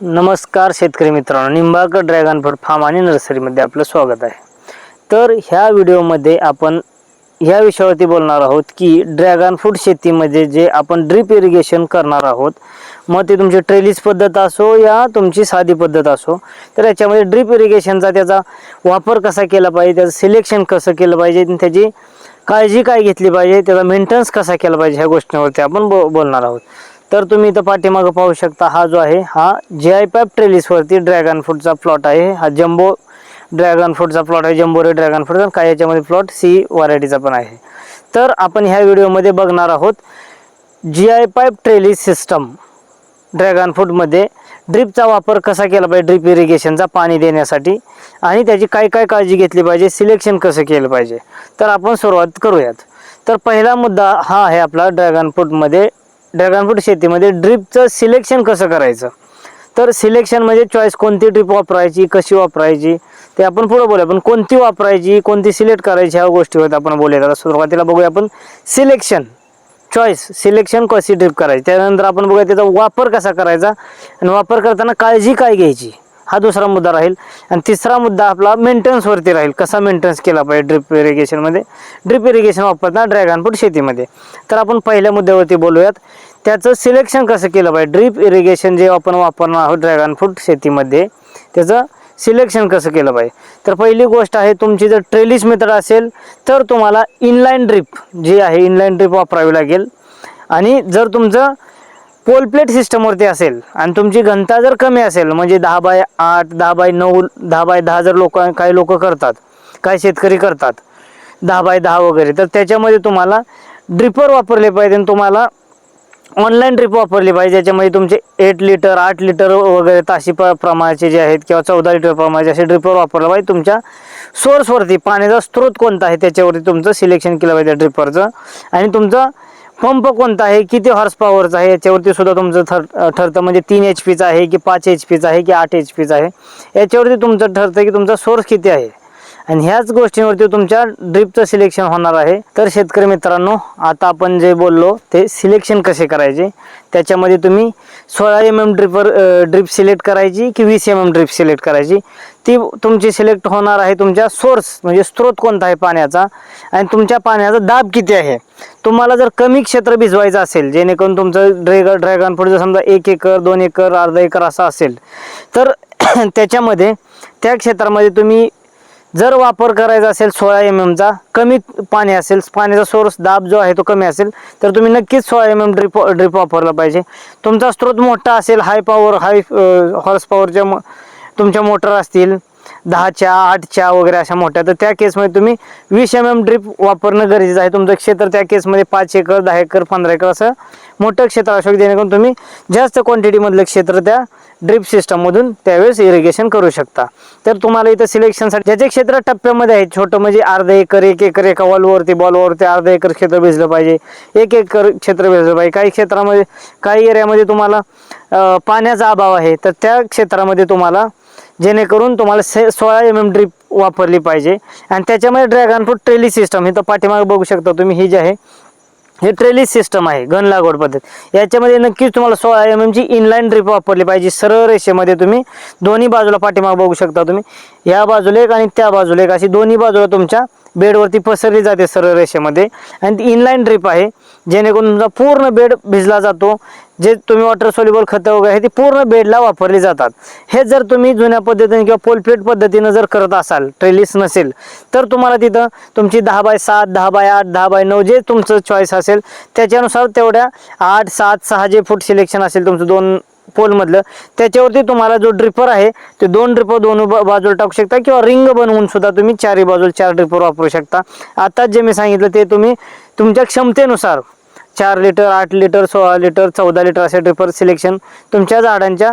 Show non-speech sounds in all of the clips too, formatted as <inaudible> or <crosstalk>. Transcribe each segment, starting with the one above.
नमस्कार शेतकरी मित्रांनो निंबाळकर ड्रॅगन फ्रूट फार्म आणि नर्सरीमध्ये आपलं स्वागत आहे. तर ह्या व्हिडिओमध्ये आपण ह्या विषयावरती बोलणार आहोत की ड्रॅगन फ्रूट शेतीमध्ये जे आपण ड्रीप इरिगेशन करणार आहोत मग ते तुमची ट्रेलिस पद्धत असो या तुमची साधी पद्धत असो तर याच्यामध्ये ड्रीप इरिगेशनचा त्याचा वापर कसा केला पाहिजे त्याचं सिलेक्शन कसं केलं पाहिजे त्याची काळजी काय घेतली पाहिजे त्याचा मेंटेनन्स कसा केला पाहिजे ह्या गोष्टींवरती आपण बो बोलणार आहोत. तर तुम्ही इथं पाठीमागं पाहू शकता हा जो आहे हा जे आय पॅप ट्रेलिसवरती ड्रॅगन फ्रूटचा प्लॉट आहे. हा जम्बो ड्रॅगन फ्रूटचा प्लॉट आहे. जम्बोरे ड्रॅगन फ्रूट आणि काही याच्यामध्ये प्लॉट सी व्हरायटीचा पण आहे. तर आपण ह्या व्हिडिओमध्ये बघणार आहोत G I pipe trellis system dragon फ्रूटमध्ये ड्रिपचा वापर कसा केला पाहिजे? ड्रिप इरिगेशनचा पाणी देण्यासाठी आणि त्याची काय काय काळजी घेतली पाहिजे? सिलेक्शन कसं केलं पाहिजे? तर आपण सुरुवात करूयात. तर पहिला मुद्दा हा आहे आपला ड्रॅगन फ्रूटमध्ये ड्रॅगन फ्रूट शेतीमध्ये ड्रिपचं सिलेक्शन कसं करायचं? तर सिलेक्शन म्हणजे चॉईस कोणती ड्रिप वापरायची कशी वापरायची ते आपण पुढं बोलूया. पण कोणती वापरायची कोणती सिलेक्ट करायची ह्या गोष्टीवर आपण बोलूया. आता सुरुवातीला बघूया आपण सिलेक्शन. चॉईस सिलेक्शन कशी ड्रिप करायची? त्यानंतर आपण बघूया त्याचा वापर कसा करायचा आणि वापर करताना काळजी काय घ्यायची? हा दुसरा मुद्दा राहील. आणि तिसरा मुद्दा आपला मेंटेनन्सवरती राहील. कसा मेंटेनन्स केला पाहिजे ड्रिप इरिगेशनमध्ये ड्रिप इरिगेशन वापरताना ड्रॅगन फ्रूट शेतीमध्ये. तर आपण पहिल्या मुद्द्यावरती बोलूयात. त्याचं सिलेक्शन कसं केलं पाहिजे? ड्रिप इरिगेशन जे आपण वापरणार आहोत ड्रॅगन फ्रूट शेतीमध्ये त्याचं सिलेक्शन कसं केलं पाहिजे? तर पहिली गोष्ट आहे तुमची जर ट्रेलिस मेथड असेल तर तुम्हाला इनलाईन ड्रिप जी आहे इनलाईन ड्रिप वापरावी लागेल. आणि जर तुमचं पोलप्लेट सिस्टमवरती असेल आणि तुमची घनता जर कमी असेल म्हणजे दहा बाय आठ दहा बाय नऊ दहा बाय दहा जर लोक काही लोक करतात काही शेतकरी करतात दहा बाय दहा वगैरे तर त्याच्यामध्ये तुम्हाला ड्रिपर वापरले पाहिजे आणि तुम्हाला ऑनलाईन ड्रिप वापरली पाहिजे ज्याच्यामध्ये तुमचे एट लिटर आठ लिटर वगैरे ताशी प प्रमाणाचे जे आहेत किंवा चौदा लिटर प्रमाणाचे असे ड्रिपर वापरलं पाहिजे. तुमच्या सोर्सवरती पाण्याचा स्रोत कोणता आहे त्याच्यावरती तुमचं सिलेक्शन केलं पाहिजे ड्रिपरचं आणि तुमचं पंप कोणता आहे? किती हॉर्स पॉवरचा आहे? याच्यावरती सुद्धा तुमचं ठर ठरतं. म्हणजे तीन एच पीचा आहे की पाच एच पीचा आहे की आठ एच पीचा आहे. याच्यावरती तुमचं ठरतं की तुमचा सोर्स किती आहे? आणि ह्याच गोष्टींवरती तुमच्या ड्रीपचं सिलेक्शन होणार आहे. तर शेतकरी मित्रांनो आता आपण जे बोललो ते सिलेक्शन कसे करायचे? त्याच्यामध्ये तुम्ही सोळा M M dripper drip select करायची की वीस एम एम ड्रिप सिलेक्ट करायची? ती तुमची सिलेक्ट होणार आहे तुमच्या सोर्स म्हणजे स्रोत कोणता आहे पाण्याचा? आणि तुमच्या पाण्याचा दाब किती आहे? तुम्हाला जर कमी क्षेत्र भिजवायचं असेल जेणेकरून तुमचं ड्रॅगन ड्रॅगन फ्रूट जर समजा एक एकर दोन एकर अर्धा एकर असं असेल तर <clears throat> त्याच्यामध्ये त्या क्षेत्रामध्ये तुम्ही जर वापर करायचा असेल सोळा एम एमचा कमी पाणी असेल पाण्याचा सोर्स दाब जो आहे तो कमी असेल तर तुम्ही नक्कीच सोळा एम एम ड्रिप ड्रिप वापरला पाहिजे. तुमचा स्रोत मोठा असेल हाय पॉवर हाय हॉर्स पॉवरच्या म तुमच्या मोटर असतील दहाच्या आठच्या वगैरे अशा मोठ्या. तर त्या केसमध्ये तुम्ही वीस एम एम ड्रीप वापरणं गरजेचं आहे. तुमचं क्षेत्र त्या केसमध्ये पाच एकर दहा एकर पंधरा एकर असं मोठं क्षेत्र असू शकते जेणेकरून तुम्ही जास्त क्वांटिटीमधलं क्षेत्र त्या ड्रीप सिस्टममधून त्यावेळेस इरिगेशन करू शकता. तर तुम्हाला इथं सिलेक्शनसाठी ज्याचे क्षेत्र टप्प्यामध्ये आहे छोटं म्हणजे अर्धा एकर एक एकर एका वॉलवरती बॉलवरती अर्धा एकर क्षेत्र भिजलं पाहिजे. एक एकर क्षेत्र भिजलं पाहिजे. काही क्षेत्रामध्ये काही एरियामध्ये तुम्हाला पाण्याचा अभाव आहे. तर त्या क्षेत्रामध्ये तुम्हाला जेणेकरून तुम्हाला से सोळा एम एम ड्रीप वापरली पाहिजे. आणि त्याच्यामध्ये ड्रॅगन फ्रूट ट्रेली सिस्टम हे तर पाठीमागे बघू शकता तुम्ही ही जी आहे हे ट्रेली सिस्टम आहे घन लागवड पद्धत. याच्यामध्ये नक्कीच तुम्हाला सोळा एम एमची इनलाईन ड्रीप वापरली पाहिजे सरळ रेषेमध्ये तुम्ही. दोन्ही बाजूला पाठीमाग बघू शकता तुम्ही. या बाजूला एक आणि त्या बाजूला एक अशी दोन्ही बाजूला तुमच्या बेडवरती पसरली जाते सरळ रेषेमध्ये. आणि ती इनलाईन ड्रिप आहे जेणेकरून तुमचा पूर्ण बेड भिजला जातो. जे तुम्ही वॉटर सोल्युबल खतं वगैरे आहे ती पूर्ण बेडला वापरली जातात. हे जर तुम्ही जुन्या पद्धतीने किंवा पोलप्लेट पद्धतीनं जर करत असाल ट्रेलिस नसेल तर तुम्हाला तिथं तुमची दहा बाय सात दहा बाय आठ दहा बाय नऊ जे तुमचं चॉईस असेल त्याच्यानुसार तेवढ्या आठ सात सहा जे फूट सिलेक्शन असेल तुमचं दोन पोलमधलं त्याच्यावरती तुम्हाला जो ड्रिपर आहे ते दोन ड्रिपर दोन बा- बाजूला टाकू शकता किंवा रिंग बनवून सुद्धा तुम्ही चारही बाजूला चार ड्रिपर वापरू शकता. आत्ताच जे मी सांगितलं ते तुम्ही तुमच्या क्षमतेनुसार चार लिटर आठ लिटर सोळा लिटर चौदा लिटर असे ड्रिपर सिलेक्शन तुमच्या झाडांच्या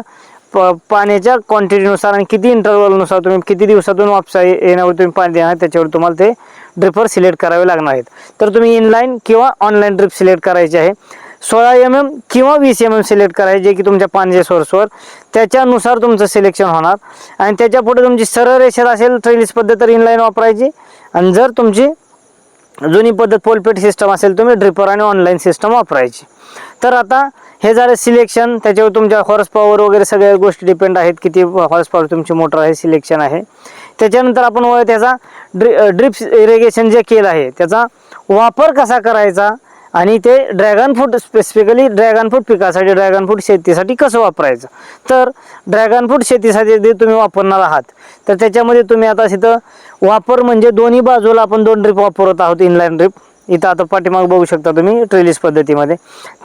प पाण्याच्या क्वांटिटीनुसार आणि किती इंटरवलनुसार तुम्ही किती दिवसातून वापसा येण्यावर तुम्ही पाणी देणार त्याच्यावर तुम्हाला ते ड्रिपर सिलेक्ट करावे लागणार आहेत. तर तुम्ही इनलाईन किंवा ऑनलाईन ड्रिप सिलेक्ट करायचे आहे. सोळा एम एम किंवा वीस एम एम सिलेक्ट करायचे जे की तुमच्या पाण्याच्या सोर्सवर त्याच्यानुसार तुमचं सिलेक्शन होणार. आणि त्याच्या पुढे तुमची सरळ रेषेत असेल ट्रेलिस पद्धत तर इनलाईन वापरायची. आणि जर तुमची जुनी पद्धत पोलपेट सिस्टम असेल तुम्ही ड्रिपर आणि ऑनलाईन सिस्टम वापरायची. तर आता हे झालं सिलेक्शन त्याच्यावर तुमच्या हॉर्स पॉवर वगैरे सगळ्या गोष्टी डिपेंड आहेत किती हॉर्स पॉवर तुमची मोटर आहे सिलेक्शन आहे. त्याच्यानंतर आपण व त्याचा ड्रि ड्रिप्स इरिगेशन जे केलं आहे त्याचा वापर कसा करायचा? आणि ते dragon fruit specifically dragon fruit पिकासाठी ड्रॅगन फ्रूट शेतीसाठी कसं वापरायचं? तर ड्रॅगन फ्रूट शेतीसाठी जे तुम्ही वापरणार आहात तर त्याच्यामध्ये तुम्ही आता तिथं वापर म्हणजे दोन्ही बाजूला आपण दोन ड्रिप वापरत आहोत इनलाईन ड्रिप इथं आता पाठीमाग बघू शकता तुम्ही ट्रेलिस पद्धतीमध्ये.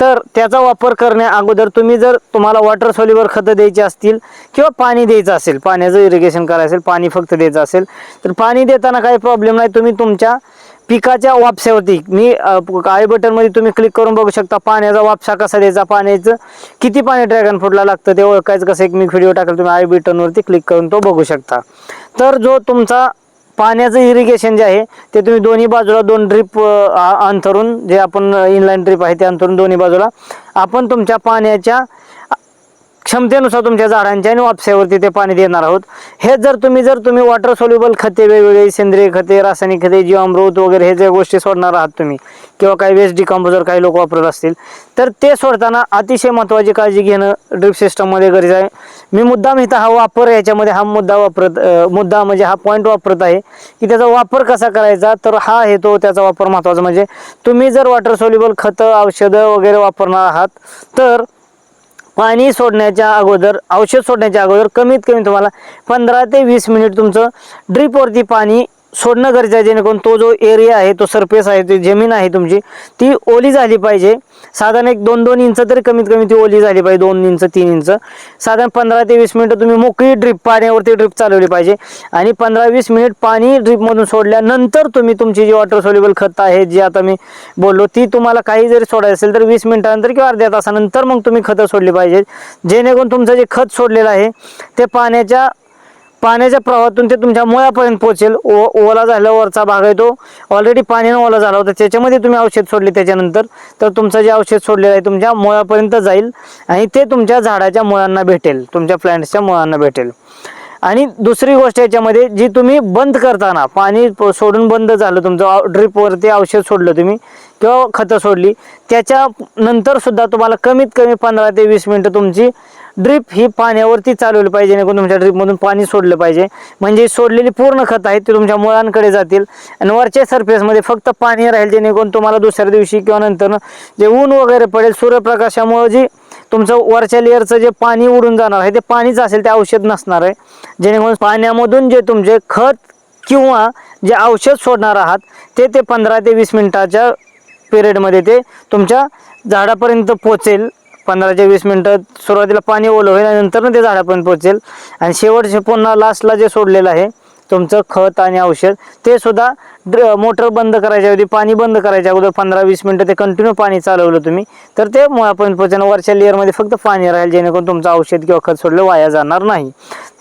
तर त्याचा वापर करण्या अगोदर तुम्ही जर तुम्हाला वॉटर सॉलीवर खतं द्यायची असतील किंवा पाणी द्यायचं असेल पाण्याचं इरिगेशन करायचं असेल पाणी फक्त द्यायचं असेल तर पाणी देताना काही प्रॉब्लेम नाही. तुम्ही तुमच्या पिकाच्या वापशावरती मी आय बटनमध्ये तुम्ही क्लिक करून बघू शकता पाण्याचा वापसा कसा द्यायचा पाण्याचं किती पाणी ड्रॅगन फ्रूटला लागतं ते ओळखायचं कसं एक मी व्हिडिओ टाकला तुम्ही आय बटनवरती क्लिक करून तो बघू शकता. तर जो तुमचा पाण्याचं इरिगेशन जे आहे ते तुम्ही दोन्ही बाजूला दोन ड्रिप अंथरून जे आपण इनलाईन ड्रिप आहे ते अंथरून दोन्ही बाजूला आपण तुमच्या पाण्याच्या क्षमतेनुसार तुमच्या झाडांच्या आणि वापसावरती ते पाणी देणार आहोत. हे जर तुम्ही जर तुम्ही वॉटर सोल्युबल खते वेगवेगळे सेंद्रिय खते रासायनिक खते जीवामृत वगैरे हे जे गोष्टी सोडणार आहात तुम्ही किंवा काही वेस्ट डिकम्पोजर काही लोक वापरत असतील तर ते सोडताना अतिशय महत्त्वाची काळजी घेणं ड्रिप सिस्टममध्ये गरजेचं आहे. मी मुद्दाम इथं हा वापर याच्यामध्ये हा मुद्दा वापरत मुद्दा म्हणजे हा पॉईंट वापरत आहे की त्याचा वापर कसा करायचा तर हा आहे तो त्याचा वापर महत्त्वाचा म्हणजे तुम्ही जर वॉटर सोल्युबल खतं औषधं वगैरे वापरणार आहात तर पाणी सोडण्याच्या अगोदर औषध सोडण्याच्या अगोदर कमीत कमी तुम्हाला पंधरा ते वीस मिनिट तुमचं ड्रीपवरती पाणी सोडणं गरजेचं आहे. जेणेकरून तो जो एरिया आहे तो सरफेस आहे ती जमीन आहे तुमची ती ओली झाली पाहिजे. साधारण एक दोन दोन इंच तरी कमीत कमी ती ओली झाली पाहिजे दोन इंच तीन इंच. साधारण पंधरा ते वीस मिनिटं तुम्ही मोकळी ड्रीप पाण्यावरती ड्रीप चालवली पाहिजे. आणि पंधरा वीस मिनिट पाणी ड्रीपमधून सोडल्यानंतर तुम्ही तुमची जी वॉटर सोल्युबल खतं आहे जी आता मी बोललो ती तुम्हाला काही जरी सोडायचं असेल तर वीस मिनिटानंतर किंवा अर्ध्या तासानंतर मग तुम्ही खतं सोडली पाहिजे जेणेकरून तुमचं जे खत सोडलेलं आहे ते पाण्याच्या पाण्याच्या प्रवाहातून ते तुमच्या मुळापर्यंत पोहोचेल. ओ ओला झाल्यावरचा भाग आहे तो. ऑलरेडी पाण्यानं ओला झाला होता. त्याच्यामध्ये तुम्ही औषध सोडले त्याच्यानंतर. तर तुमचं जे औषध सोडलेलं आहे तुमच्या मुळापर्यंत जाईल आणि ते तुमच्या झाडाच्या मुळांना भेटेल. तुमच्या प्लॅन्ट्सच्या मुळांना भेटेल. आणि दुसरी गोष्ट याच्यामध्ये जी तुम्ही बंद करताना पाणी सोडून बंद झालं तुमचं ड्रिपवरती औषध सोडलं तुम्ही किंवा खतं सोडली त्याच्या नंतर सुद्धा तुम्हाला कमीत कमी पंधरा ते वीस मिनटं तुमची ड्रिप ही पाण्यावरती चालवली पाहिजे जेणेकरून तुमच्या ड्रिपमधून पाणी सोडलं पाहिजे. म्हणजे सोडलेली पूर्ण खतं आहेत ते तुमच्या मुळांकडे जातील. आणि वरच्या सरफेसमध्ये फक्त पाणी राहील जेणेकरून तुम्हाला दुसऱ्या दिवशी किंवा नंतर जे ऊन वगैरे पडेल सूर्यप्रकाशामुळे जी तुमचं वरच्या लेअरचं जे पाणी उडून जाणार आहे ते पाणीच असेल ते औषध नसणार आहे. जेणेकरून पाण्यामधून जे तुमचे खत किंवा जे औषध सोडणार आहात ते ते पंधरा ते वीस मिनिटाच्या पिरियडमध्ये ते तुमच्या झाडापर्यंत पोचेल. पंधरा ते वीस मिनटं सुरुवातीला पाणी ओलं होईल आणि नंतर ते झाडापर्यंत पोचेल. आणि शेवटचे पुन्हा लास्टला जे सोडलेलं आहे तुमचं खत आणि औषध ते सुद्धा ड्र मोटर बंद करायच्या आधी पाणी बंद करायच्या अगोदर पंधरा वीस मिनटं ते कंटिन्यू पाणी चालवलं तुम्ही. तर ते मुळापर्यंत पोहोचणं वरच्या लेअरमध्ये फक्त पाणी राहील जेणेकरून तुमचं औषध किंवा खत सोडलं वाया जाणार नाही.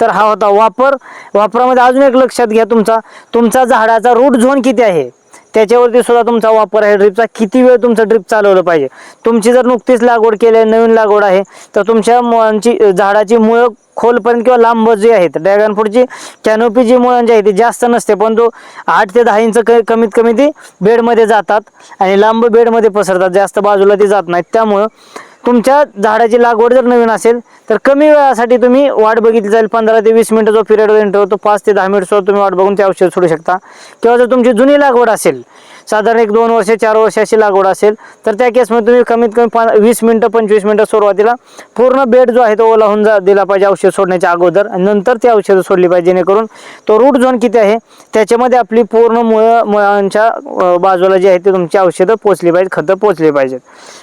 तर हा होता वापर. वापरामध्ये अजून एक लक्षात घ्या तुमचा. तुमचा झाडाचा रूट झोन किती आहे? त्याच्यावरती सुद्धा तुमचा वापर आहे ड्रिपचा किती वेळ तुमचं ड्रिप चालवलं पाहिजे? तुमची जर नुकतीच लागवड केली आहे नवीन लागवड आहे तर तुमच्या मुळांची झाडाची मुळं खोलपर्यंत किंवा लांब जी आहेत ड्रॅगन फ्रूटची कॅनोपी जी मुळांची आहे ती जास्त नसते पण तो आठ ते दहा इंच क- कमीत कमी ती बेडमध्ये जातात आणि लांब बेडमध्ये पसरतात जास्त बाजूला ती जात नाहीत. त्यामुळं तुमच्या झाडाची लागवड जर नवीन असेल तर कमी वेळासाठी तुम्ही वाट बघितली जाईल. पंधरा ते वीस मिनिटं जो पिरियड एंटर होतो पाच ते दहा मिनिट सुद्धा तुम्ही वाट बघून ते औषध सोडू शकता. किंवा जर तुमची जुनी लागवड असेल साधारण एक दोन वर्ष चार वर्षाची लागवड असेल तर त्या केसमध्ये तुम्ही कमीत कमी पा वीस मिनटं पंचवीस मिनटं सुरुवातीला पूर्ण बेड जो आहे तो ओला होऊन जा दिला पाहिजे औषध सोडण्याच्या अगोदर आणि नंतर ती औषधं सोडली पाहिजे जेणेकरून तो रूट झोन किती आहे त्याच्यामध्ये आपली पूर्ण मुळं मुळांच्या बाजूला जी आहे ते तुमची औषधं पोचली पाहिजेत खतं पोचली पाहिजेत.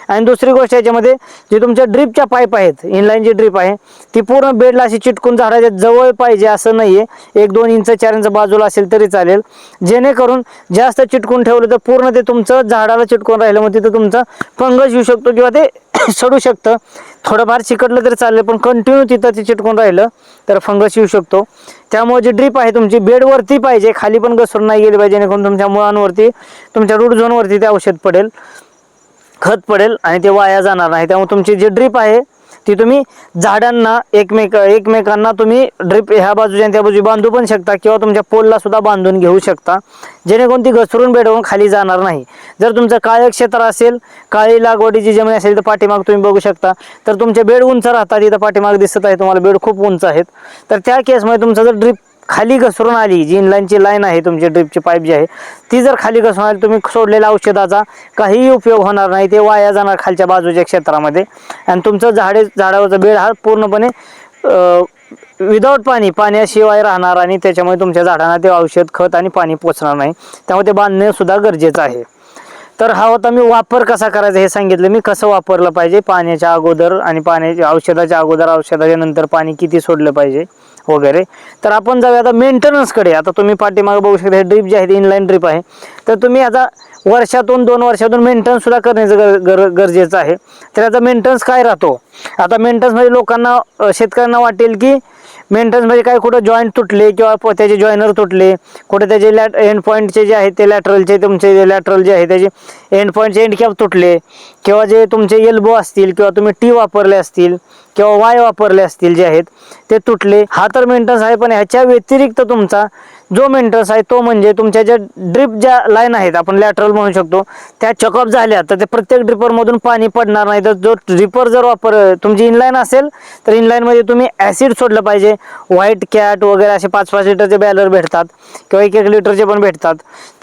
आणि दुसरी गोष्ट याच्यामध्ये जे तुमच्या ड्रीपच्या पाईप आहेत इनलाईन जी ड्रीप आहे ती पूर्ण बेडला अशी चिटकून झाडाच्या जवळ पाहिजे असं नाही आहे एक दोन इंच चार इंच बाजूला असेल तरी चालेल. जेणेकरून जास्त चिटकून ठेवलं तर तर पूर्ण ते तुमचं झाडाला चिटकून राहिलं मग तिथं तुमचा फंगस येऊ शकतो किंवा ते <coughs> सडू शकतं. थोडंफार चिकटलं तरी चालेल पण कंटिन्यू तिथं ते चिटकून राहिलं तर फंगस येऊ शकतो. त्यामुळे जी ड्रीप आहे तुमची बेडवरती पाहिजे खाली पण घसरून नाही गेली पाहिजे जेणेकरून तुमच्या मुळांवरती तुमच्या रूट झोनवरती ते औषध पडेल खत पडेल आणि ते वाया जाणार नाही. त्यामुळे तुमची जी ड्रीप आहे ती तुम्ही झाडांना एकमेक एकमेकांना तुम्ही ड्रिप ह्या बाजूच्या आणि त्या बाजू बांधू पण शकता किंवा तुमच्या पोलला सुद्धा बांधून घेऊ शकता. जेणेकरून ती घसरून बेडवून खाली जाणार नाही. जर तुमचं काळे क्षेत्र असेल काळी लागवडीची जमीन असेल तर पाठीमाग तुम्ही बघू शकता. तर तुमचे बेड उंच राहतात इथं पाठीमाग दिसत आहे तुम्हाला बेड खूप उंच आहेत. तर त्या केसमध्ये तुमचा जर ड्रिप खाली घसरून आली. जी इनलाईनची लाईन आहे तुमची ड्रिपची पाईप जी आहे ती जर खाली घसरून आली तुम्ही सोडलेल्या औषधाचा काहीही उपयोग होणार नाही. ते वाया जाणार खालच्या बाजूच्या क्षेत्रामध्ये. आणि तुमचं झाडे झाडावरचा बेड हा पूर्णपणे विदाऊट पाणी पाण्याशिवाय राहणार आणि त्याच्यामुळे तुमच्या झाडांना ते औषध खत आणि पाणी पोचणार नाही. त्यामुळे ते बांधणे सुद्धा गरजेचं आहे. तर हा होता मी वापर कसा करायचा हे सांगितलं. मी कसं वापरलं पाहिजे? पाण्याच्या अगोदर आणि पाण्याच्या औषधाच्या अगोदर औषधाच्या नंतर पाणी किती सोडलं पाहिजे वगैरे. तर आपण जाऊया आता मेंटेनन्सकडे आता तुम्ही पाठीमागे बघू शकता हे ड्रीप जे आहे इनलाईन ड्रीप आहे. तर तुम्ही आता वर्षातून दोन वर्षातून मेंटेनन्स सुद्धा करण्याचं गर गर गरजेचं आहे. तर याचा मेंटेनन्स काय राहतो? आता मेंटेनन्समध्ये लोकांना शेतकऱ्यांना वाटेल की मेंटेनन्समध्ये काय कुठं जॉईंट तुटले किंवा प- त्याचे जॉईनर तुटले कुठे त्याचे लॅट एंड पॉईंटचे जे आहेत ते लॅटरलचे तुमचे लॅटरल जे आहे त्याचे एंड पॉईंटचे एंड कॅप तुटले किंवा जे तुमचे एल्बो असतील किंवा तुम्ही टी वापरले असतील किंवा वाय वापरले असतील जे आहेत ते तुटले. हा तर मेंटेनन्स आहे पण ह्याच्या व्यतिरिक्त तुमचा जो मेंटेनन्स आहे तो म्हणजे तुमच्या ज्या ड्रिप ज्या लाईन आहेत आपण लॅटरल म्हणू शकतो त्या चकअप झाल्या तर ते प्रत्येक ड्रिपरमधून पाणी पडणार नाही. तर जो ड्रिपर जर वापर तुमची इनलाईन असेल तर इनलाईनमध्ये तुम्ही ॲसिड सोडलं पाहिजे. व्हाईट कॅट वगैरे असे पाच पाच लिटरचे बॅलर भेटतात किंवा एक एक लिटरचे पण भेटतात.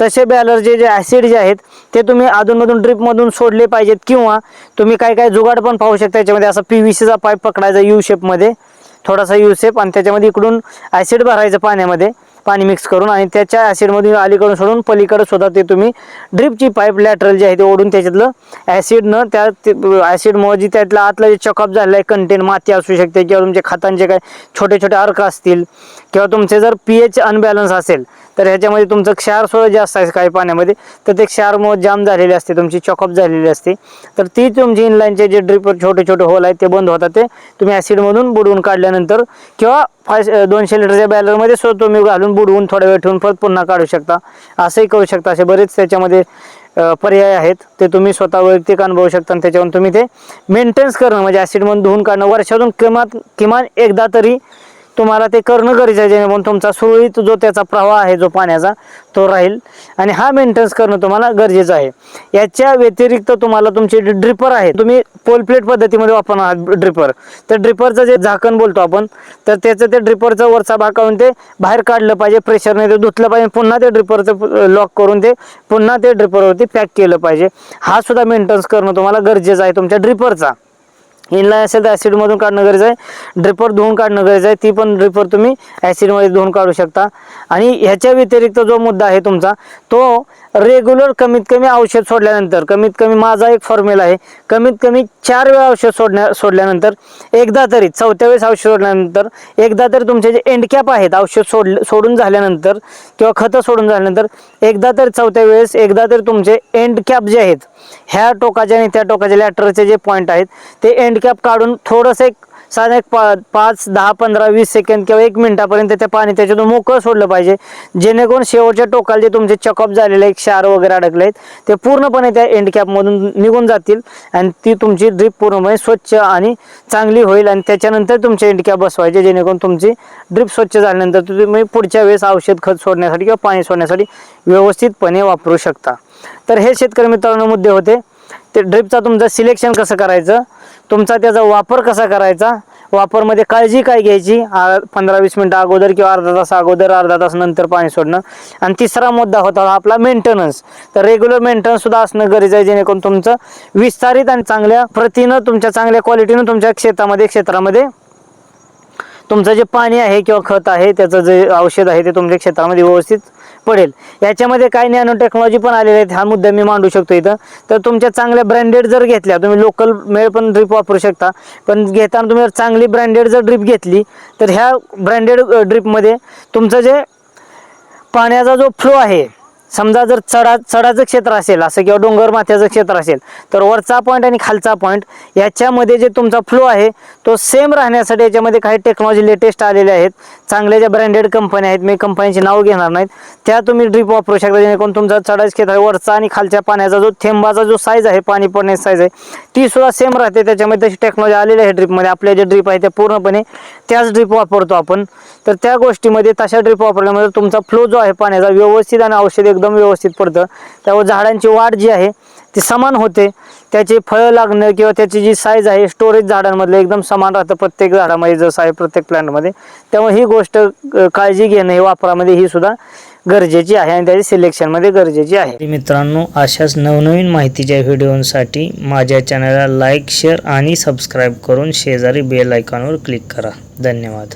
तसे बॅलरचे जे ॲसिड जे आहेत ते तुम्ही अधूनमधून ड्रिपमधून सोडले पाहिजेत किंवा तुम्ही काय काय जुगाड पण पाहू शकता याच्यामध्ये असा पी व्ही सीचा पाईप पकडायचा यू शेपमध्ये थोडासा यू शेप आणि त्याच्यामध्ये इकडून ॲसिड भरायचं पाण्यामध्ये. पाणी मिक्स करून आणि त्याच्या ॲसिडमधून अलीकडून सोडून पलीकडे सुद्धा ते तुम्ही ड्रिपची पाईप लॅटरल जे आहे ते ओढून त्याच्यातलं ॲसिडनं त्या ॲसिडमुळे जी त्यातला आतलं जे चॉकअप झालेला आहे कंटेन माती असू शकते किंवा तुमचे खतांचे काय छोटे छोटे अर्क असतील किंवा तुमचे जर पी एच अनबॅलन्स असेल तर ह्याच्यामध्ये तुमचं क्षार सुद्धा जास्त आहे काही पाण्यामध्ये तर ते क्षारमुळे जाम झालेले असते तुमची चॉकअप झालेली असते. तर ती तुमची इनलाईनचे जे ड्रिप छोटे छोटे होल आहेत ते बंद होतात ते तुम्ही ॲसिडमधून बुडवून काढल्यानंतर किंवा फाय दोनशे लिटरच्या बॅलरमध्ये सुद्धा तुम्ही घालून बुडवून थोडा वेळ ठेवून परत पुन्हा काढू शकता. असंही करू शकता असे बरेच त्याच्यामध्ये पर्याय आहेत. ते तुम्ही स्वतः वैयक्तिक अनुभवू शकता आणि त्याच्यावरून तुम्ही ते मेंटेन्स करणं म्हणजे ॲसिडमधून धुवून काढणं वर्षातून किमान किमान एकदा तरी तुम्हाला ते करणं गरजेचं आहे जेणेकरून तुमचा सुरळीत जो त्याचा प्रवाह आहे जो पाण्याचा तो राहील. आणि हा मेंटेन्स करणं तुम्हाला गरजेचं आहे. याच्या व्यतिरिक्त तुम्हाला तुमचे ड्रिपर आहे तुम्ही पोल प्लेट पद्धतीमध्ये वापरणार आहात ड्रिपर तर ड्रिपरचं जे झाकण बोलतो आपण तर त्याचं ते ड्रिपरचा वरचा भाग काढून ते बाहेर काढलं पाहिजे प्रेशरने ते धुतलं पाहिजे पुन्हा ते ड्रिपरचं लॉक करून ते पुन्हा ते ड्रिपरवरती पॅक केलं पाहिजे. हा सुद्धा मेंटेन्स करणं तुम्हाला गरजेचं आहे तुमच्या ड्रिपरचा इनलाईन असेल तर ॲसिडमधून काढणं गरजेचं आहे. ड्रिपर धुवून काढणं गरजेचं आहे. ती पण ड्रिपर तुम्ही ॲसिडमध्ये धुवून काढू शकता. आणि ह्याच्या व्यतिरिक्त जो मुद्दा आहे तुमचा तो रेग्युलर कमीत कमी औषध सोडल्यानंतर कमीत कमी माझा एक फॉर्म्युला आहे. कमीत कमी चार वेळा औषध सोडण्या सोडल्यानंतर एकदा तरी चौथ्या वेळेस औषध सोडल्यानंतर एकदा तरी तुमचे जे एंडकॅप आहेत औषध सोड सोडून झाल्यानंतर किंवा खतं सोडून झाल्यानंतर एकदा तरी चौथ्या वेळेस एकदा तरी तुमचे एंडकॅप जे आहेत ह्या टोकाचे आणि त्या टोकाचे लॅटरचे जे पॉईंट आहेत ते एंड हँडकॅप काढून थोडंसं एक साधारण एक पा पाच दहा पंधरा वीस सेकंद किंवा एक मिनटापर्यंत ते पाणी त्याच्यातून मोकळं सोडलं पाहिजे. जेणेकरून शेवटच्या टोकाला जे तुमचे चकअप झालेले एक क्षार वगैरे अडकले आहेत ते पूर्णपणे त्या एंडकॅपमधून निघून जातील आणि ती तुमची ड्रीप पूर्णपणे स्वच्छ आणि चांगली होईल आणि त्याच्यानंतर तुमचे एंडकॅप बसवायचे जेणेकरून तुमची ड्रीप स्वच्छ झाल्यानंतर तुम्ही पुढच्या वेळेस औषध खत सोडण्यासाठी किंवा पाणी सोडण्यासाठी व्यवस्थितपणे वापरू शकता. तर हे शेतकरी मित्रांनो मुद्दे होते. ते ड्रिपचा तुमचं सिलेक्शन कसं करायचं? तुमचा त्याचा वापर कसा करायचा? वापरमध्ये काळजी काय घ्यायची? पंधरा वीस मिनटं अगोदर किंवा अर्धा तास अगोदर अर्धा तास नंतर पाणी सोडणं. आणि तिसरा मुद्दा होता आपला मेंटेनन्स तर रेग्युलर मेंटेनन्ससुद्धा असणं गरजेचं आहे जेणेकरून तुमचं विस्तारित आणि चांगल्या प्रतीनं तुमच्या चांगल्या क्वालिटीनं तुमच्या क्षेत्रामध्ये क्षेत्रामध्ये तुमचं जे पाणी आहे किंवा खत आहे त्याचं जे औषध आहे ते तुमच्या क्षेत्रामध्ये व्यवस्थित पडेल. याच्यामध्ये काही नॅनो टेक्नॉलॉजी पण आलेली आहेत. हा मुद्दा मी मांडू शकतो इथं. तर तुमच्या चांगल्या ब्रँडेड जर घेतल्या तुम्ही लोकल मेळ पण ड्रीप वापरू शकता. पण घेताना तुम्ही जर चांगली ब्रँडेड जर ड्रीप घेतली तर ह्या ब्रँडेड ड्रीपमध्ये तुमचं जे पाण्याचा जो फ्लो आहे समजा जर चढा चढाचं क्षेत्र असेल असं किंवा डोंगर माथ्याचं क्षेत्र असेल तर वरचा पॉईंट आणि खालचा पॉईंट याच्यामध्ये जे तुमचा फ्लो आहे तो सेम राहण्यासाठी याच्यामध्ये काही टेक्नॉलॉजी लेटेस्ट आलेल्या आहेत. चांगल्या ज्या ब्रँडेड कंपन्या आहेत मी कंपन्यांची नाव घेणार नाहीत. त्या तुम्ही ड्रीप वापरू शकता जेणेकरून तुमचा चढाचं क्षेत्र आहे वरचा आणि खालच्या पाण्याचा जो थेंबाचा जो साईज आहे पाणी पडण्याची साईज आहे ती सुद्धा सेम राहते. त्याच्यामध्ये तशी टेक्नॉलॉजी आलेली आहे ड्रीपमध्ये आपल्या जे ड्रीप आहे त्या पूर्णपणे त्याच ड्रीप वापरतो आपण. तर त्या गोष्टीमध्ये तशा ड्रीप वापरल्यामुळे तुमचा फ्लो जो आहे पाण्याचा व्यवस्थित आणि औषध एक एकदम व्यवस्थित पडतं. त्यावर झाडांची वाढ जी आहे ती समान होते. त्याचे फळं लागणं किंवा त्याची जी साईज आहे स्टोरेज झाडांमधलं एकदम समान राहतं प्रत्येक झाडामध्ये जसं आहे प्रत्येक प्लॅनमध्ये त्यामुळे ही गोष्ट काळजी घेणं हे वापरामध्ये ही सुद्धा गरजेची आहे आणि त्याची सिलेक्शनमध्ये गरजेची आहे. मित्रांनो अशाच नवनवीन माहितीच्या व्हिडिओसाठी माझ्या चॅनलला लाईक शेअर आणि सबस्क्राईब करून शेजारी बेल आयकॉनवर क्लिक करा. धन्यवाद.